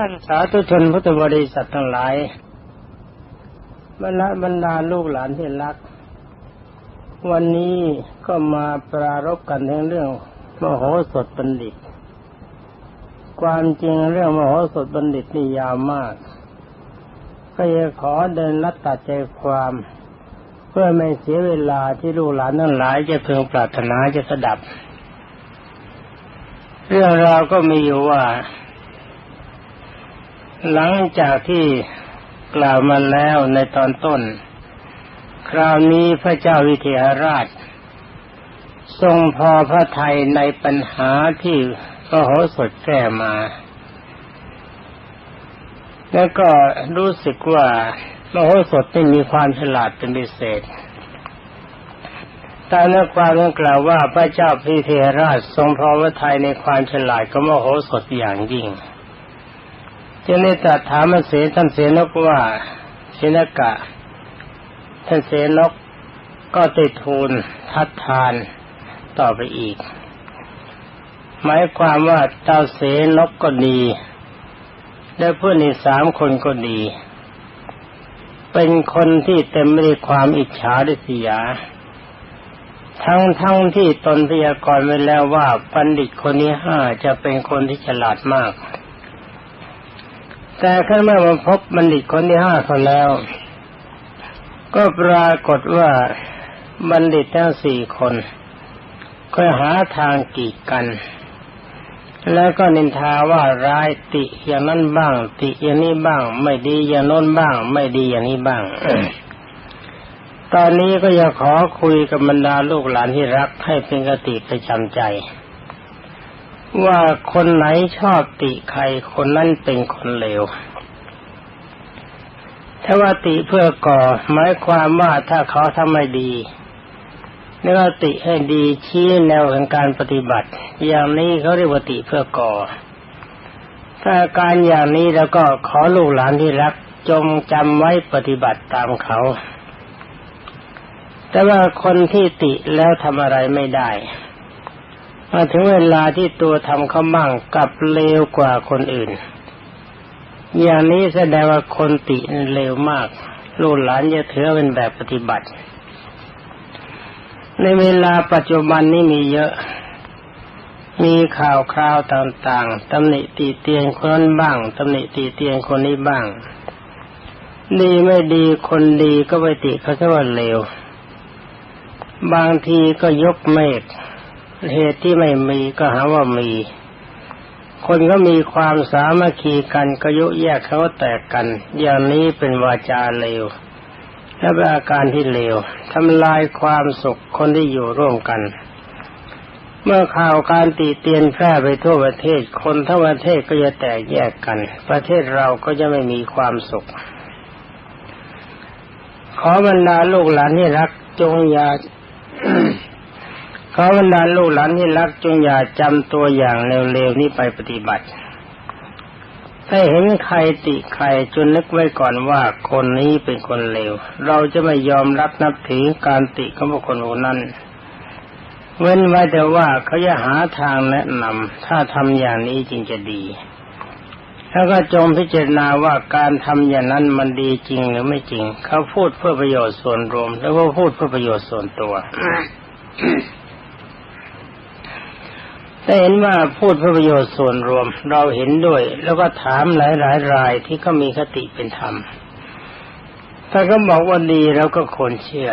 ท่านสาธุชนพุทธบริษัททั้งหลายบรรดาบรรดาลูกหลานที่รัก วันนี้ก็มาปรารบกันในเรื่องมโหสถบัณฑิต ความจริงเรื่องมโหสถบัณฑิตนี่ยาวมาก ก็จะขอเดินลัดตัดใจความ เพื่อไม่เสียเวลาที่ลูกหลานทั้งหลายจะเพึงปรารถนาจะสดับ เรื่องราวก็มีอยู่ว่า หลังจากที่กล่าวมาแล้วในตอนต้น คราวนี้พระเจ้าวิเทหราช ทรงพอพระทัยในปัญหาที่พระโหสถแก้มา แล้วก็รู้สึกว่าพระโหสถไม่มีความฉลาดเป็นพิเศษตามเนื้อความนั้นกล่าวว่าพระเจ้าพิเทหราชทรงพอพระทัยในความฉลาดก็มโหสถอย่างยิ่ง จึงได้ตรัสถามเสท่านเสนกว่าเสนกะ ท่านเสนกก็ติดทูลทัดทานต่อไปอีก หมายความว่าเจ้าเสนกก็ดี และเพื่อนอีกสามคนก็ดี เป็นคนที่เต็มไปด้วยความอิจฉาดิษยา ทั้งทั้งที่ตนพยากรณ์ไว้แล้วว่าปัณฑิตคนนี้ห้าจะเป็นคนที่ฉลาดมาก แต่ขั้นเมื่อมาพบบัณฑิตคนที่ห้าเขาแล้ว ก็ปรากฏว่าบัณฑิตทั้งสี่คนค่อยหาทางกีดกัน แล้วก็นินทาว่าร้ายติอย่างนั้นบ้าง ติอย่างนี้บ้าง ไม่ดีอย่างโน้นบ้าง ไม่ดีอย่างนี้บ้าง ตอนนี้ก็อยากขอคุยกับบรรดาลูกหลานที่รักให้เป็นกติประจำใจ ว่าคนไหนชอบติใครคนนั้นเป็นคนเลวถ้าว่าติเพื่อก่อหมายความว่าถ้าเขาทำไม่ดีนี่ก็ติให้ดีชี้แนวแห่งการปฏิบัติ อย่างนี้เขาเรียกว่าติเพื่อก่อ ถ้าการอย่างนี้แล้วก็ขอลูกหลานที่รักจงจำไว้ปฏิบัติตามเขา แต่ว่าคนที่ติแล้วทำอะไรไม่ได้ มาถึงเวลาที่ตัวทำเขาบ้างกับเลวกว่าคนอื่น อย่างนี้แสดงว่าคนติเลวมาก ลูกหลานจะถือเป็นแบบปฏิบัติ ในเวลาปัจจุบันนี้มีเยอะ มีข่าวคราวต่างๆตำหนิตีเตียนคนนั้นบ้างตำหนิตีเตียนคนนี้บ้าง ดีไม่ดีคนดีก็ไปติเขาแค่ว่าเลว บางทีก็ยกเมฆ เหตุที่ไม่มีก็หาว่ามี คนก็มีความสามัคคีกันก็ยุแยกเขาแตกกัน อย่างนี้เป็นวาจาเลวและเป็นอาการที่เลวทำลายความสุขคนที่อยู่ร่วมกัน เมื่อข่าวการตีเตียนแพร่ไปทั่วประเทศ คนทั้งประเทศก็จะแตกแยกกัน ประเทศเราก็จะไม่มีความสุข ขอบรรดาลูกหลานที่รักจงอย่า ขอบรรดาลูกหลานที่รักจงอย่าจำตัวอย่างเร็วๆนี้ไปปฏิบัติ ถ้าเห็นใครติใครจนนึกไว้ก่อนว่าคนนี้เป็นคนเลว เราจะไม่ยอมรับนับถือการติของบุคคลคนนั้น เว้นไว้แต่ว่าเขาจะหาทางแนะนำถ้าทำอย่างนี้จริงจะดีแล้วก็จงพิจารณาว่าการทำอย่างนั้นมันดีจริงหรือไม่จริง เขาพูดเพื่อประโยชน์ส่วนรวม แล้วก็พูดเพื่อประโยชน์ส่วนตัว ถ้เห็นว่าพูดเพื่อประโยชน์ส่วนรวมเราเห็นด้วย แล้วก็ถามหลายหลายรายที่เขามีคติเป็นธรรมถ้าเขาบอกว่าดีเราก็ควรเชื่อ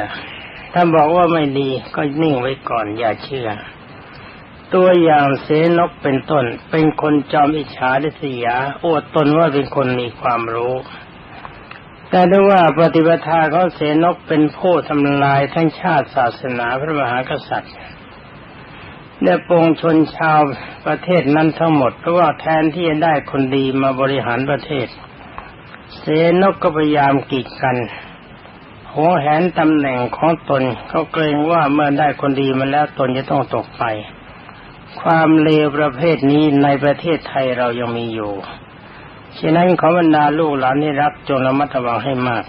ถ้าบอกว่าไม่ดีก็นิ่งไว้ก่อนอย่าเชื่อ ตัวอย่างเสนกเป็นต้น เป็นคนจอมอิจฉาดิษยาอวดตนว่าเป็นคนมีความรู้แต่ด้วยว่าปฏิปทาเขาเสนกเป็นผู้ทำลายทั้งชาติศาสนาพระมหากษัตริย์ และปวงชนชาวประเทศนั้นทั้งหมดเพราะว่าแทนที่จะได้คนดีมาบริหารประเทศ เสนกก็พยายามกีดกันหัวแหนตำแหน่งของตนเขาเกรงว่าเมื่อได้คนดีมาแล้วตนจะต้องตกไป ความเลวประเภทนี้ในประเทศไทยเรายังมีอยู่ฉะนั้นขอบรรดาลูกหลานที่รักจงระมัดระวังให้มาก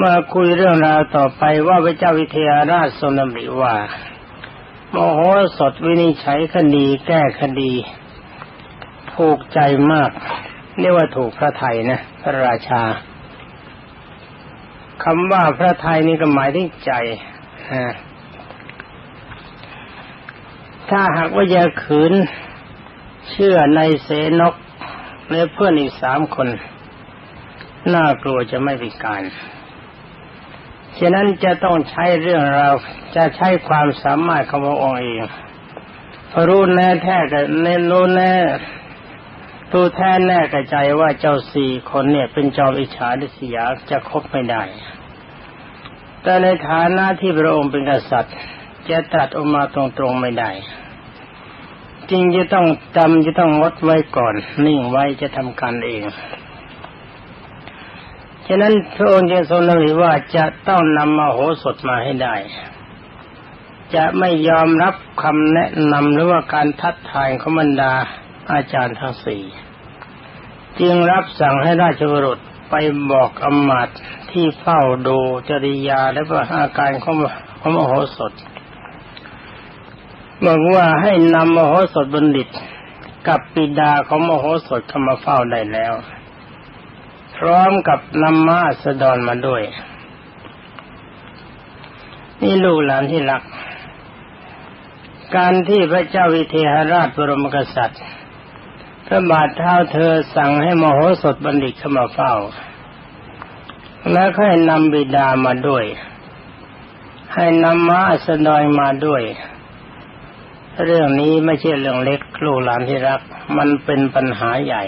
มาคุยเรื่องราวต่อไปว่าพระเจ้าวิเทหราชทรงดำริว่า มโหสถวินิจฉัยคดีแก้คดีถูกใจมากเรียกว่าถูกพระไทยนะพระราชาคำว่าพระไทยนี่ก็หมายถึงใจถ้าหากว่าจะขืนเชื่อในเสนกและเพื่อนอีกสามคน น่ากลัวจะไม่พิการ ฉะนั้นจะต้องใช้เรื่องเราจะใช้ความสามารถของพระองค์เองพรู้แน่แท้กับเน้นรู้แน่รู้แท้แน่กระใจว่าเจ้าสี่คนเนี่ย เป็นจอมอิจฉาดิสยาจะคบไม่ได้ แต่ในฐานะที่พระองค์เป็นกษัตริย์ จะตรัสออกมาตรงๆไม่ได้ จริงจะต้องจำจะต้องงดไว้ก่อน นิ่งไว้จะทำการเองะนั้นพระองค์จึงทรงนำว่าจะต้องนำมาโหสถมาให้ได้ จะไม่ยอมรับคำแนะนำหรือว่าการทัดทายของบรรดาอาจารย์ทั้งสี่จึงรับสั่งให้ราชบุรุษไปบอกอมาตที่เฝ้าดูจริยาและว่าอาการของของมโหสถบอกว่าให้นำมโหสถบัณฑิตกับปิดาของมโหสถเข้ามาเฝ้าได้แล้ว ร้อมกับนำมาสดอนมาด้วย นี่ลูกหลานที่รัก การที่พระเจ้าวิเทหราชบรมกษัตริย์พระบาทเท้าเธอสั่งให้มโหสถบัณฑิตเข้ามาเฝ้า แล้วให้นำบิดามาด้วย ให้นำม้าสดอยมาด้วย เรื่องนี้ไม่ใช่เรื่องเล็กลูกหลานที่รัก มันเป็นปัญหาใหญ่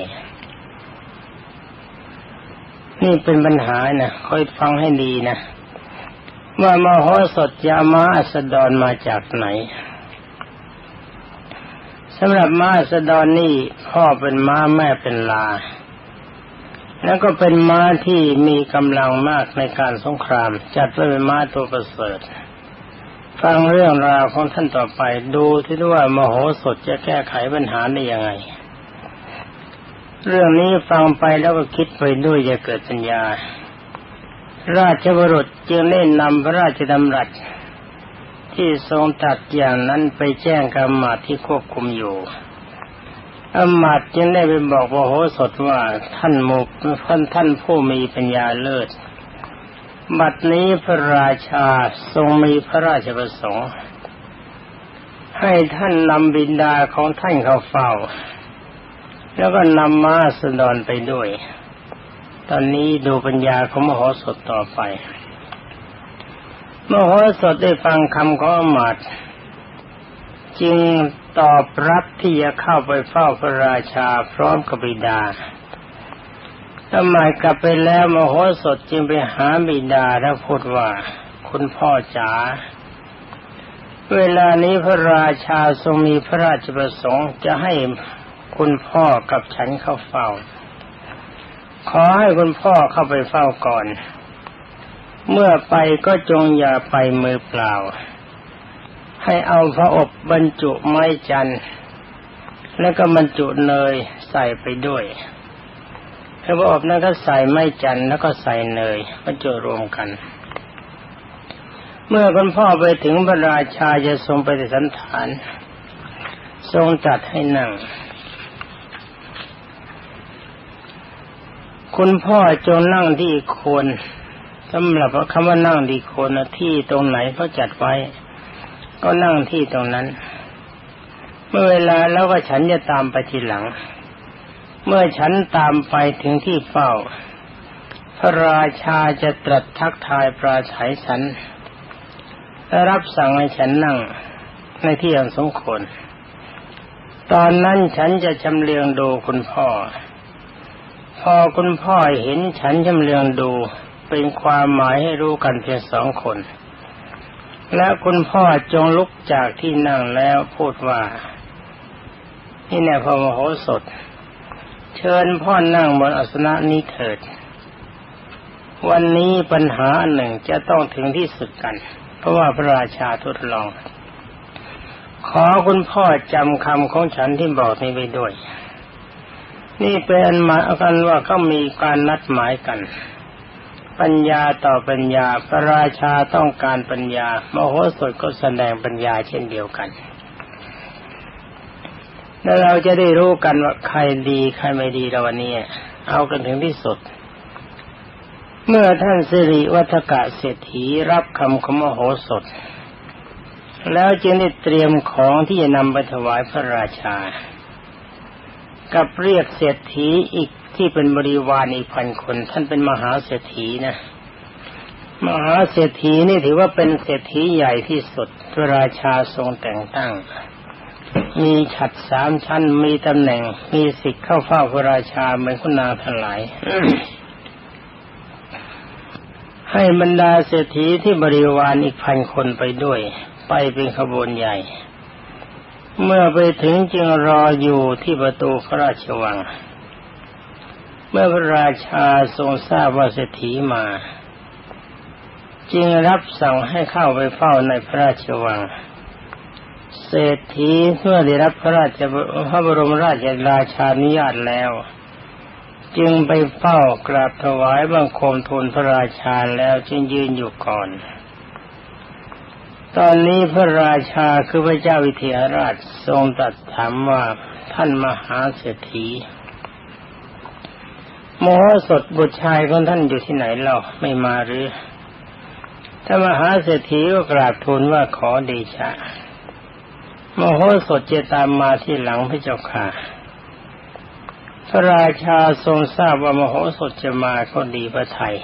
นี่เป็นปัญหานะคอยฟังให้ดีนะว่ามโหสถยามาอัสดรมาจากไหนสำหรับม้าอัสดรนี่พ่อเป็นม้าแม่เป็นลา แล้วก็เป็นม้าที่มีกำลังมากในการสงคราม จัดเป็นม้าตัวประเสริฐฟังเรื่องราวของท่านต่อไปดูที่ว่ามโหสถจะแก้ไขปัญหาได้ยังไง เรื่องนี้ฟังไปแล้วก็คิดไปด้วยจะเกิดปัญญา ราชบรุษจึงเล่นำพระราชดำรัส ที่ทรงตัดอย่างนั้นไปแจ้งกรรมาที่ควบคุมอยู่อมาตจึงได้ไปบอกมโหสถว่าท่านมุกท่านท่านผู้มีปัญญาเลิศ บัดนี้พระราชาทรงมีพระราชประสงค์ ให้ท่านนำบินดาของท่านเข้าเฝ้า แล้วก็นำม้าสดอนไปด้วย ตอนนี้ดูปัญญาของมโหสถต่อไป มโหสถได้ฟังคำของอมาตจึงตอบรับที่จะเข้าไปเฝ้าพระราชาพร้อมกับบิดาทำไมากลับไปแล้วมโหสถจึงไปหาบิดาแล้วพูดว่า คุณพ่อจ๋าเวลานี้พระราชาทรงมีพระราชประสงค์จะให้ คุณพ่อกับฉันเข้าเฝ้า ขอให้คุณพ่อเข้าไปเฝ้าก่อน เมื่อไปก็จงอย่าไปมือเปล่า ให้เอาพระอบบรรจุไม้จันทร์แล้วก็บรรจุเนยใส่ไปด้วยพระอบนั้นก็ใส่ไม้จันแล้วก็ใส่เนยบรรจุรวมกัน เมื่อคุณพ่อไปถึงพระราชาจะทรงไปสันฐาน ทรงจัดให้นั่ง คุณพ่อจงนั่งที่คนสำหรับคำว่านั่งที่คนที่ตรงไหนเขาจัดไว้ ก็นั่งที่ตรงนั้น เมื่อเวลาแล้วก็ฉันจะตามไปทีหลัง เมื่อฉันตามไปถึงที่เฝ้า พระราชาจะตรัสทักทายปราศัยฉันและรับสั่งให้ฉันนั่งในที่อันสมควรตอนนั้นฉันจะชำเลืองดูคุณพ่อ พอคุณพ่อเห็นฉันชำเลืองดูเป็นความหมายให้รู้กันเพียงสองคน และคุณพ่อจงลุกจากที่นั่งแล้วพูดว่านี่แน่พอมโหสถ เชิญพ่อนั่งบนอาสนะนี้เถิด วันนี้ปัญหาหนึ่งจะต้องถึงที่สุดกัน เพราะว่าพระราชาทดลอง ขอคุณพ่อจำคำของฉันที่บอกนี้ไปด้วย นี่เป็นหมายกันว่าก็มีการนัดหมายกัน ปัญญาต่อปัญญาพระราชาต้องการปัญญา มโหสถก็แสดงปัญญาเช่นเดียวกัน แล้วเราจะได้รู้กันว่าใครดีใครไม่ดีเราวันนี้เอากันถึงที่สุด เมื่อท่านสิริวัฒกะเศรษฐีรับคำของมโหสถ แล้วจึงได้เตรียมของที่จะนำไปถวายพระราชา กับเรียกเศรษฐีอีกที่เป็นบริวารอีกพันคน ท่านเป็นมหาเศรษฐีนะ มหาเศรษฐีนี่ถือว่าเป็นเศรษฐีใหญ่ที่สุดพระราชาทรงแต่งตั้ง มีฉัดสามชั้นมีตำแหน่ง มีสิทธิ์เข้าเฝ้าพระราชาเหมือนคุณนาทั้งหลายให้บรรดาเศรษฐีที่บริวารอีกพันคนไปด้วย ไปเป็นขบวนใหญ่ เมื่อไปถึงจึงรออยู่ที่ประตูพระราชวัง เมื่อพระราชาทรงทราบว่าเศรษฐีมา จึงรับสั่งให้เข้าไปเฝ้าในพระราชวัง เศรษฐีเมื่อได้รับพระราชพระบรมราชราชานุญาตแล้ว จึงไปเฝ้ากราบถวายบังคมทูลพระราชาแล้วจึงยืนอยู่ก่อน ตอนนี้พระราชาคือพระเจ้าวิเทหราชทรงตรัสถามว่าท่านมหาเศรษฐีโมโหสดบุตรชายของท่านอยู่ที่ไหนเล่าไม่มาหรือถ้ามหาเศรษฐีก็กราบทูลว่าขอเดชะโมโหสถจะตามมาที่หลังพระเจ้าค่ะพระราชาทรงทราบว่าโมโหสถจะมาก็ดีพระไทย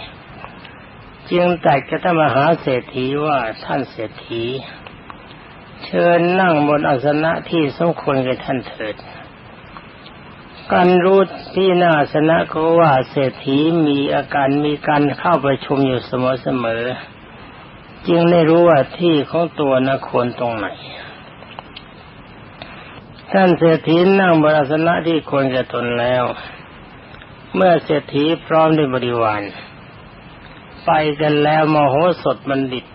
จึงแต่กระทมหาเศรษฐีว่าท่านเศรษฐี เชิญนั่งบนอาสนะที่สมควรแก่ท่านเถิดการรู้ที่หน้าสนะก็ว่าเศรษฐีมีอาการมีการเข้าประชุมอยู่เสมอๆจึงได้รู้ว่าที่ของตัวนะควรตรงไหน ท่านเศรษฐีนั่งบราสนะที่ควรจะตนแล้ว เมื่อเศรษฐีพร้อมด้วยบริวาร ไปกันแล้วมโหสถบัณฑิต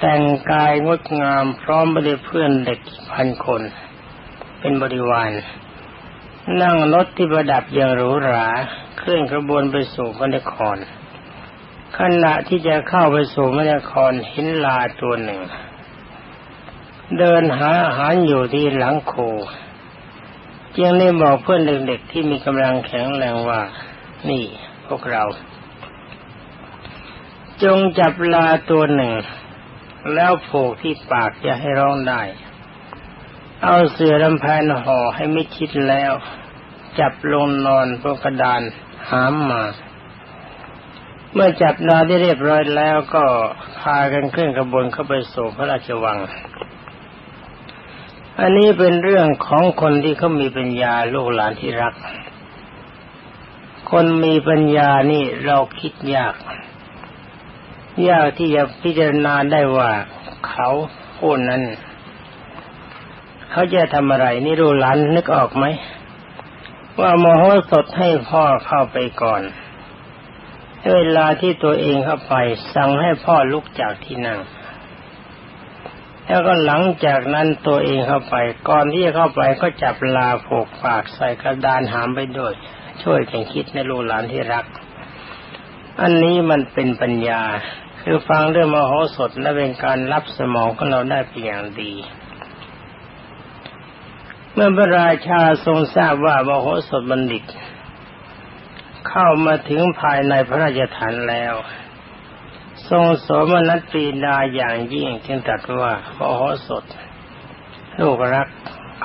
แต่งกายงดงามพร้อมไปด้วยเพื่อนเด็กพันคน เป็นบริวาร นั่งรถที่ประดับอย่างหรูหราเคลื่อนกระบวนไปสู่พระนคร ขณะที่จะเข้าไปสู่พระนครเห็นลาตัวหนึ่ง เดินหาอาหารอยู่ที่หลังโคจึงได้บอกเพื่อนเด็กๆที่มีกำลังแข็งแรงว่า นี่พวกเรา จงจับลาตัวหนึ่ง แล้วโผกที่ปากจะให้ร้องได้ เอาเสือลำแพนห่อให้ไมิชิดแล้ว จับลงนอนบนกระดานหามมา เมื่อจับนาได้เรียบร้อยแล้วก็พากันขึ้นกระบวนเข้าไปสู่พระราชวัง อันนี้เป็นเรื่องของคนที่เขามีปัญญาลูกหลานที่รัก คนมีปัญญานี่เราคิดยาก ยากที่จะพิจารณาได้ว่าเขาผู้นั้น เขาจะทำอะไรนี่ลูกหลานนึกออกไหม ว่าโมโหสดให้พ่อเข้าไปก่อนเวลาที่ตัวเองเข้าไป สั่งให้พ่อลุกจากที่นั่ง แล้วก็หลังจากนั้นตัวเองเข้าไป ก่อนที่จะเข้าไปก็จับลาผูกปากใส่กระดานหามไปด้วยช่วยกันคิดในลูกหลานที่รัก อันนี้มันเป็นปัญญา คือฟังเรื่องมโหสถและเป็นการรับสมองของเราได้เป็นอย่างดี เมื่อพระราชาทรงทราบว่ามโหสถบัณฑิต เข้ามาถึงภายในพระราชฐานแล้ว ทรงสมนัตปีดาอย่างยิ่งจึงตรัสว่าโอโหสดลูกรัก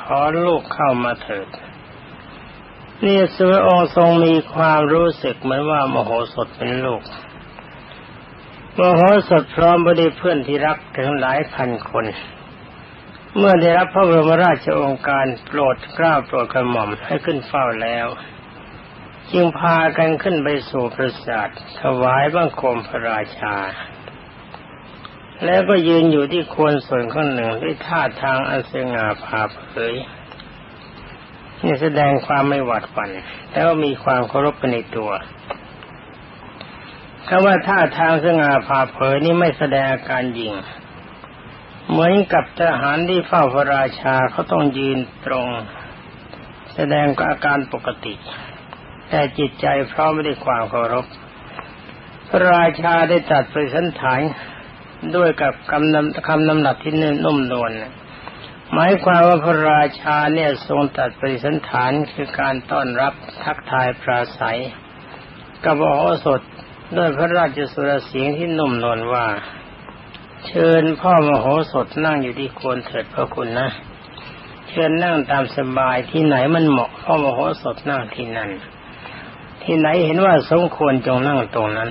ขอลูกเข้ามาเถิดนี่สุรองค์ทรงมีความรู้สึกเหมือนว่ามโหสถเป็นลูก มโหสถพร้อมไปด้วยเพื่อนที่รักถึงหลายพันคน เมื่อได้รับพระบรมราชโองการโปรดกล้าโปรดกระหม่อมให้ขึ้นเฝ้าแล้ว จึงพากันขึ้นไปสู่ปราสาทถวายบังคมพระราชา แล้วก็ยืนอยู่ที่ควรส่วนข้างหนึ่งด้วยท่าทางอันสง่าผ่าเผยนี่แสดงความไม่หวาดหวั่นแต่ว่ามีความเคารพในตัว คำว่าท่าทางสง่าผ่าเผยนี่ไม่แสดงอาการยิง เหมือนกับทหารที่เฝ้าพระราชาเขาต้องยืนตรง แสดงอาการปกติ แต่จิตใจพร้อมไม่ได้ความเคารพพระราชาได้ตัดไปสันฐานด้วยกับคำนำคำนำหนักที่นุ่มนวลหมายความว่าพระราชาเนี่ยทรงตัดปริสันฐานคือการต้อนรับทักทายปราศัยกับโอสถ ด้วยพระราชสุรเสียงที่นุ่มนวลว่า เชิญพ่อมโหสถนั่งอยู่ที่โคนเถิดพระคุณนะ เชิญนั่งตามสบายที่ไหนมันเหมาะพ่อมโหสถนั่งที่นั่น ที่ไหนเห็นว่าสมควรจงนั่งตรงนั้น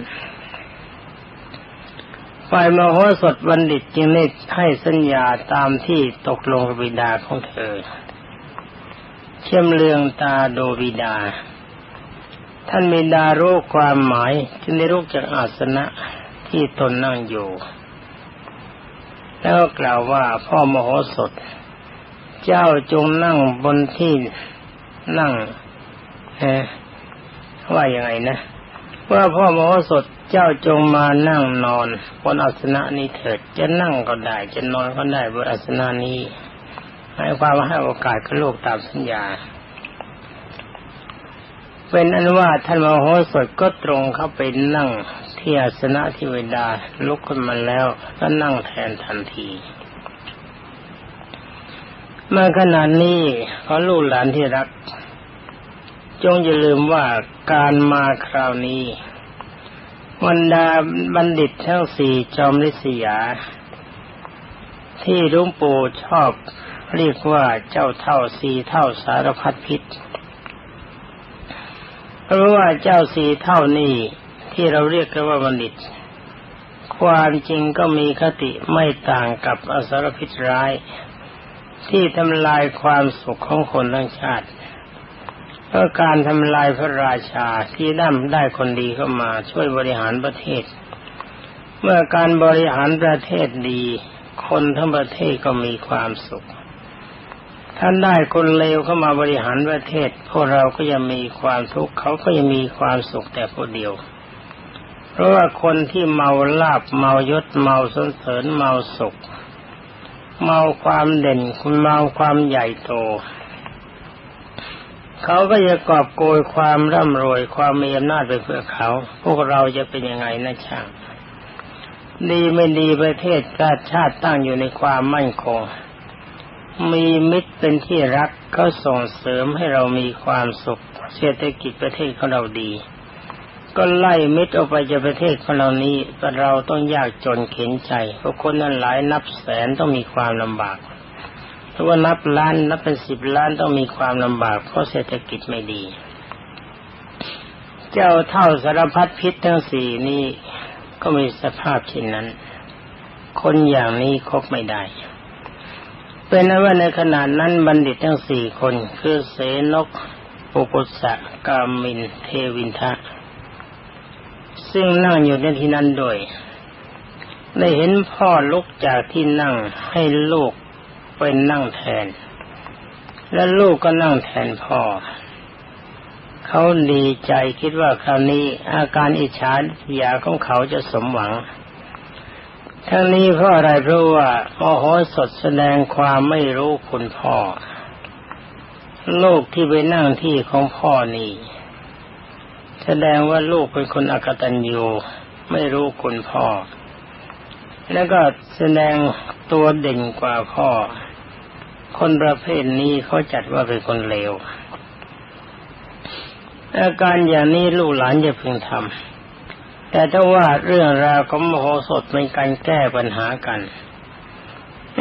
ฝ่ายมโหสถบัณฑิตจึงได้ให้สัญญาตามที่ตกลงกับบิดาของเธอ เชื่อมเลืองตาดูบิดา ท่านบิดารู้ความหมายจึงได้รู้จากอาสนะที่ตนนั่งอยู่ แล้วกล่าวว่าพ่อมโหสถ เจ้าจงนั่งบนที่นั่งว่าอยังไงนะ ว่าพ่อมโหสถเจ้าจงมานั่งนอนบนอาสนะนี้เถิด จะนั่งก็ได้ จะนอนก็ได้บนอาสนะนี้ให้ความให้โอกาสกับลูกตามสัญญา เป็นอันว่าท่านมโหสถก็ตรงเข้าไปนั่งที่อาสนะที่เวดาลุกขึ้นมาแล้วก็นั่งแทนทันทีเมื่อขณะนี้ขอลูกหลานที่รัก จงอย่าลืมว่าการมาคราวนี้บรรดาบัณฑิตทั้งสี่จอมฤิยา ที่ลุงปู่ชอบเรียกว่าเจ้าเท่าสี่เท่าสารพัดพิษ เพราะว่าเจ้าสี่เท่านี่ที่เราเรียกกันว่าบัณฑิต ความจริงก็มีคติไม่ต่างกับอสรพิษร้าย ที่ทำลายความสุขของคนทั้งชาติเพราะการทำลายพระราชาที่ได้ได้คนดีเข้ามาช่วยบริหารประเทศ เมื่อการบริหารประเทศดี คนทั้งประเทศก็มีความสุข ท่านได้คนเลวเข้ามาบริหารประเทศ พวกเราก็ยังมีความทุกข์เขาก็ยังมีความสุขแต่ผู้เดียว เพราะว่าคนที่เมาลาบเมายศเมาสนเสริญเมาสุข เมาความเด่นคุณเมาความใหญ่โต เขาก็จะกอบโกยความร่ำรวยความมีอำนาจไปเพื่อเขา พวกเราจะเป็นยังไงนะช่างดีไม่ดีประเทศชาติชาติตั้งอยู่ในความมั่นคง มีมิตรเป็นที่รักเขาส่งเสริมให้เรามีความสุขเศรษฐกิจประเทศของเราดี ก็ไล่มิตรออกไปจากประเทศของเรานี้เราต้องยากจนเข็นใจเพราะคนนั้นหลายนับแสนต้องมีความลำบากถ้าว่านับล้านนับเป็นสิบล้านต้องมีความลำบากเพราะเศรษฐกิจไม่ดี เจ้าเท่าสารพัดพิษทั้งสี่นี้ก็มีสภาพเช่นนั้น คนอย่างนี้คบไม่ได้ เป็นนั้นว่าในขณะนั้นบัณฑิตทั้งสี่คน คือเสนกปุกุสะกามิน เทวินทะ ซึ่งนั่งอยู่ในที่นั้นโดยได้เห็นพ่อลุกจากที่นั่งให้ลูกเป็นนั่งแทน และลูกก็นั่งแทนพ่อ เขาดีใจคิดว่าคราวนี้อาการอิจฉาอยาของเขาจะสมหวัง ทั้งนี้เพราะอะไรเพราะว่าโมโหสดแสดงความไม่รู้คุณพ่อลูกที่ไปนั่งที่ของพ่อนี่ แสดงว่าลูกเป็นคนอกตัญญูไม่รู้คุณพ่อ แล้วก็แสดงตัวเด่นกว่าพ่อ คนประเภทนี้เขาจัดว่าเป็นคนเลวอาการอย่างนี้ลูกหลานจะพึงทำ แต่ถ้าว่าเรื่องราวของมโหสถเป็นการแก้ปัญหากัน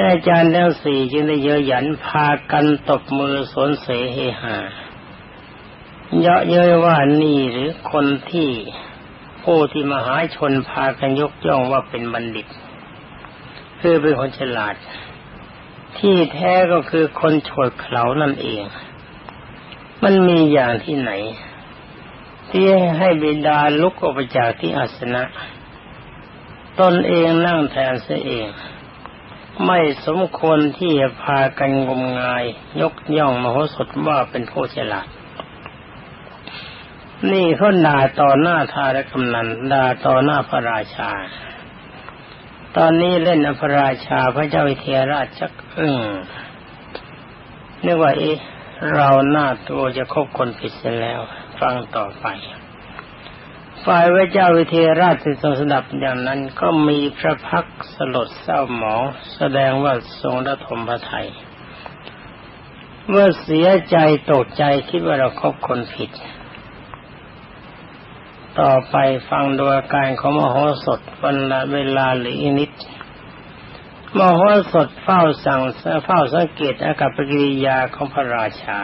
อาจารย์ทั้งสี่จึงได้เยอะหยันพากันตบมือสนเสเฮหา เยอะเย้ยว่านี่หรือคนที่ผู้ที่มหาชนพากันยกย่องว่าเป็นบัณฑิต คือเป็นคนฉลาด ที่แท้ก็คือคนโฉดเขานั่นเอง มันมีอย่างที่ไหน ที่ให้บิดาลุกออกไปจากที่อาสนะ ตนเองนั่งแทนเสียเอง ไม่สมควรที่จะพากันงมงาย ยกย่องมโหสถว่าเป็นผู้ฉลาด นี่เขาด่าต่อหน้าทารกำนันด่าต่อหน้าพระราชา ตอนนี้เล่นอภราชาพระเจ้าวิเทหราชจักอึ้งนึกว่าเอ๊ะเราหน้าตัวจะคบคนผิดเสียแล้ว ฟังต่อไป ฝ่ายพระเจ้าวิเทราชที่ทรงสดับอย่างนั้นก็มีพระพักสลดเศร้าหมอง แสดงว่าทรงระทมพระไทย เมื่อเสียใจตกใจคิดว่าเราครบคนผิด ต่อไปฟังดูอาการของมโหสถวันละเวลาหรืออีนิดมโหสถเฝ้าสั่งเฝ้าสังเกตอากับปกิริยาของพระราชา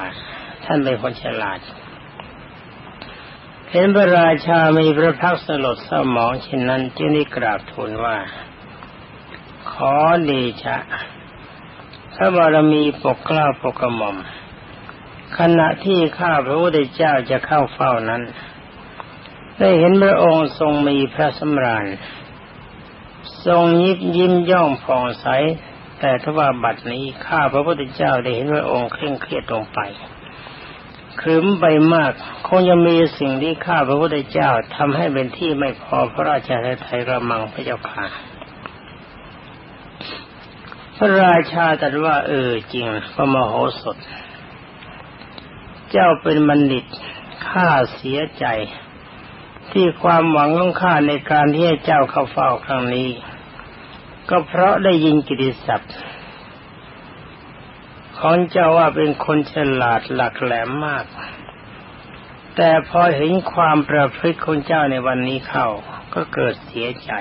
ท่านเป็นคนฉลาด เห็นพระราชามีพระพักตร์สลดเศร้าหมองเช่นนั้นจึงได้กราบทูลว่า ขอเดชะพระบารมีปกกล้าปกกระหม่อม ขณะที่ข้าพระพุทธเจ้าจะเข้าเฝ้านั้น ได้เห็นพระองค์ทรงมีพระสำราญ ทรงยิบยิ้มย่องผ่องใส แต่ทว่าบัดนี้ข้าพระพุทธเจ้าได้เห็นพระองค์เคร่งเครียดลงไป ขรึมไปมาก คงยังมีสิ่งที่ข้าพระพุทธเจ้าทำให้เป็นที่ไม่พอพระราชาไทยระมังพระเจ้าค่ะ พระราชาตรัสว่า เออจริงพระมโหสถ เจ้าเป็นบัณฑิตข้าเสียใจ ที่ความหวังของข้าในการที่ให้เจ้าเข้าเฝ้าครั้งนี้ ก็เพราะได้ยินกิติศัพท์ ของเจ้าว่าเป็นคนฉลาดหลักแหลมมาก แต่พอเห็นความประพฤติของเจ้าในวันนี้เข้าก็เกิดเสียใจ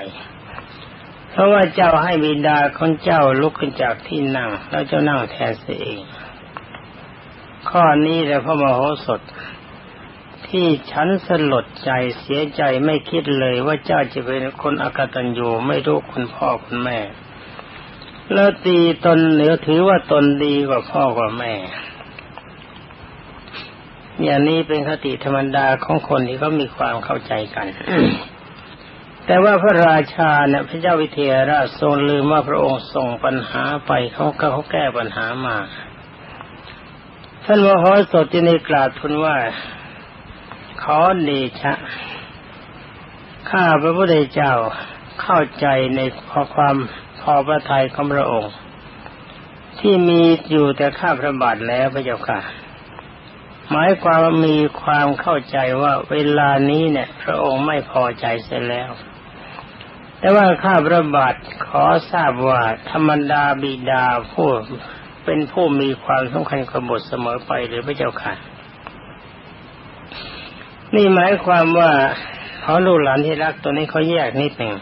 เพราะว่าเจ้าให้บิดาของเจ้าลุกขึ้นจากที่นั่ง แล้วเจ้านั่งแทนเสียเอง ข้อนี้แหละพระมโหสถ ที่ฉันสลดใจเสียใจไม่คิดเลยว่าเจ้าจะเป็นคนอกตัญญูไม่รู้คุณพ่อคุณแม่ แล้วตีตนเหนือถือว่าตนดีกว่าพ่อกว่าแม่ อย่างนี้เป็นคติธรรมดาของคนที่เขามีความเข้าใจกัน แต่ว่าพระราชาเนี่ยพระเจ้าวิเทหราชทรงลืมว่าพระองค์ส่งปัญหาไปเขาก็เขาแก้ปัญหามาท่านมโหสถที่ในกราบทูลว่า ขอเดชะ ข้าพระพุทธเจ้าเข้าใจในพอความ พอพระทัยของพระองค์ ที่มีอยู่แต่ข้าพระบาทแล้วพระเจ้าค่ะ หมายความว่ามีความเข้าใจว่าเวลานี้เนี่ย พระองค์ไม่พอใจเสียแล้ว แต่ว่าข้าพระบาทขอทราบว่าธรรมดาบิดาผู้เป็นผู้มีความสำคัญกับบทเสมอไปหรือพระเจ้าค่ะ นี่หมายความว่าเขาลูกหลานที่รักตัวนี้เขาแยกนิดหนึ่ง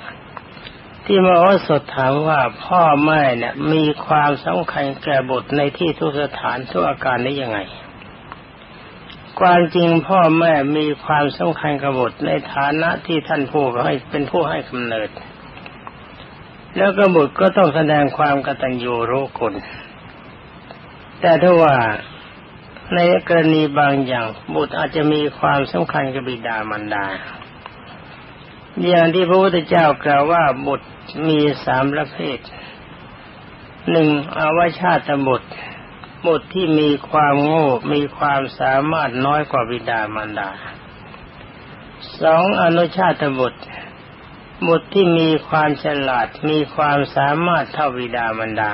ที่มโหสถถามว่าพ่อแม่เนี่ยมีความสำคัญแก่บุตรในที่ทุกสถานทุกอาการได้ยังไง ความจริงพ่อแม่มีความสำคัญกับบุตรในฐานะที่ท่านผู้ให้เป็นผู้ให้กำเนิด แล้วก็บุตรก็ต้องแสดงความกตัญญูรู้คุณแต่ถ้าว่าในกรณีบางอย่างบุตรอาจจะมีความสำคัญกับบิดามารดา อย่างที่พระพุทธเจ้ากล่าวว่าบุตรมีสามประเภทหนึ่งอาวชาตบุตรบุตรที่มีความโง่มีความสามารถน้อยกว่าบิดามารดาสองอนุชาตบุตรบุตรที่มีความฉลาดมีความสามารถเท่าบิดามารดา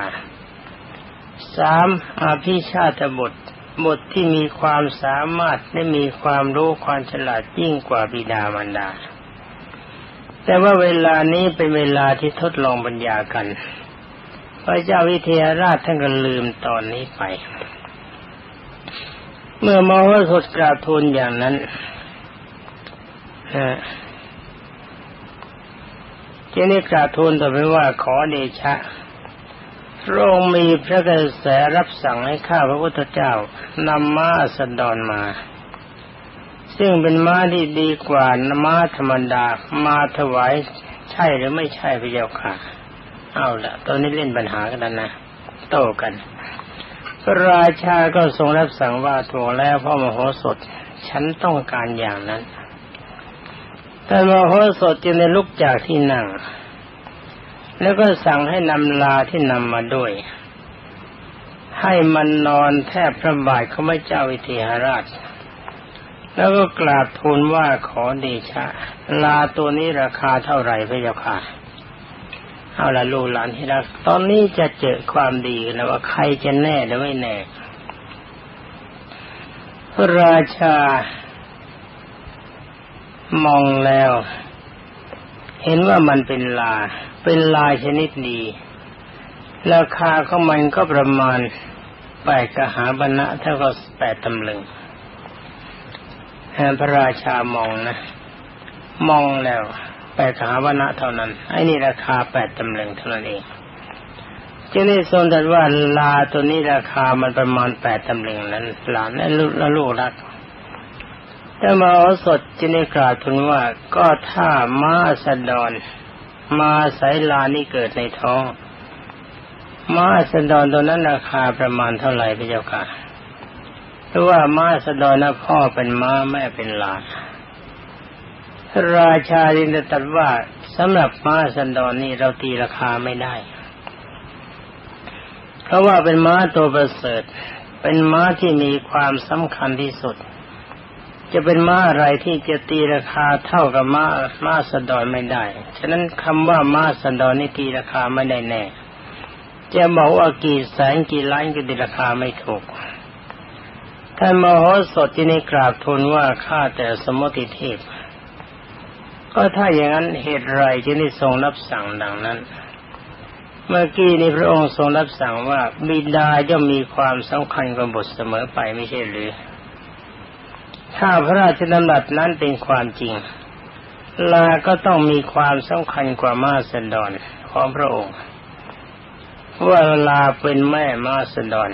สามอาภิชาตบุตรบุตรที่มีความสามารถและมีความรู้ความฉลาดยิ่งกว่าบิดามารดา แต่ว่าเวลานี้เป็นเวลาที่ทดลองปัญญากัน พระเจ้าวิเทหราชท่านก็ลืมตอนนี้ไป เมื่อมองว่าสดกราบทูลอย่างนั้นเจนี่กราบทูลต่อไปว่าขอเดชะพระองค์มีพระกระแสรับสั่งให้ข้าพระพุทธเจ้านำม้าสดอนมา ซึ่งเป็นม้าที่ดีกว่าม้าธรรมดา มาถวายใช่หรือไม่ใช่พระเจ้าค่ะ เอาละตอนนี้เล่นปัญหากันนะโต้กัน พระราชาก็ทรงรับสั่งว่าถูกแล้วพ่อมโหสถ ฉันต้องการอย่างนั้น แต่มโหสถจึงได้ลุกจากที่นั่ง แล้วก็สั่งให้นำลาที่นำมาด้วย ให้มันนอนแทบพระบาทเขาไม่เจ้าวิเทหราช แล้วก็กราบทูลว่าขอเดชะ ลาตัวนี้ราคาเท่าไหร่พระเจ้าค่ะเอาละลูกหลานที่รัก ตอนนี้จะเจอความดีแล้วว่าใครจะแน่หรือไม่แน่พระราชามองแล้ว เห็นว่ามันเป็นลา เป็นลายชนิดดี ราคาของมันก็ประมาณแปดกหาบรรณะเท่ากับแปดตำลึง พระราชามองนะ มองแล้วแปดกหาบรรณะเท่านั้น ไอ้นี่ราคาแปดตำลึงเท่านั้นเองจึงได้ทรงตรัสว่าลาตัวนี้ราคามันประมาณแปดตำลึงนั้นหลานและลูกและลูกรักแต่มาเอาสดจึงได้กล่าวทูลว่าก็ถ้ามาสดอนมาสายลานี่เกิดในท้อง มาสดอนตัวนั้นราคาประมาณเท่าไหร่พระเจ้าค่ะ ราะว่ามาสดอนะพ่อเป็นม้าแม่เป็นลานราชาดินตรัสว่าสำหรับม้าสันดอนนี่เราตีราคาไม่ได้ เพราะว่าเป็นม้าตัวประเสริฐ เป็นม้าที่มีความสำคัญที่สุด จะเป็นม้าอะไรที่จะตีราคาเท่ากับม้าม้าสันดอนไม่ได้ ฉะนั้นคำว่าม้าสันดอนนี่ตีราคาไม่ได้แน่ จะบอกว่ากี่แสนกี่ล้านก็ตีราคาไม่ถูก ท่านมโหสถที่ในกราบทูลว่าข้าแต่สมมติเทพ ก็ถ้าอย่างนั้นเหตุไรจึงได้ทรงรับสั่งดังนั้น เมื่อกี้นี้พระองค์ทรงรับสั่งว่าบิดาย่อมมีความสำคัญกว่าบุตรเสมอไปไม่ใช่หรือ ถ้าพระราชดำรัสนั้นเป็นความจริง ลาก็ต้องมีความสำคัญกว่ามาสดอนของพระองค์ว่าลาเป็นแม่มาสดอน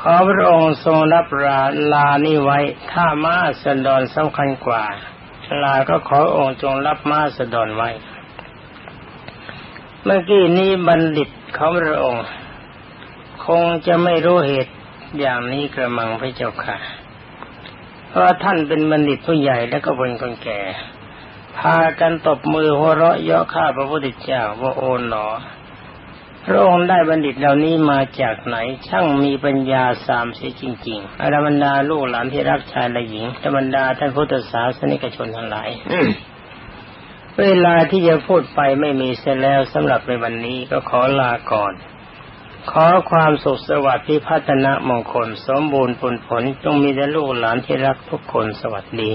ขอพระองค์ทรงรับราลานี้ไว้ ถ้ามาสดอนสำคัญกว่า ลาก็ขอองค์จงรับมาสดอนไว้ เมื่อกี้นี้บัณฑิตของพระองค์ คงจะไม่รู้เหตุอย่างนี้กระมังพระเจ้าค่ะ เพราะท่านเป็นบัณฑิตผู้ใหญ่และก็เป็นคนแก่ พากันตบมือหัวเราะเยาะข้าพระพุทธเจ้าว่าโอนหนอ พระองค์ได้บัณฑิตเหล่านี้มาจากไหน ช่างมีปัญญาสามเสียจริงๆอรบรรดาลูกหลานที่รักชายและหญิงธรรมดาท่านพุทธศาสนิกชนทั้งหลาย เวลาที่จะพูดไปไม่มีเสียแล้วสำหรับในวันนี้ก็ขอลาก่อน ขอความสุขสวัสดิ์ที่พัฒนามงคล สมบูรณ์ผลผลจงมีแด่ลูกหลานที่รักทุกคนสวัสดี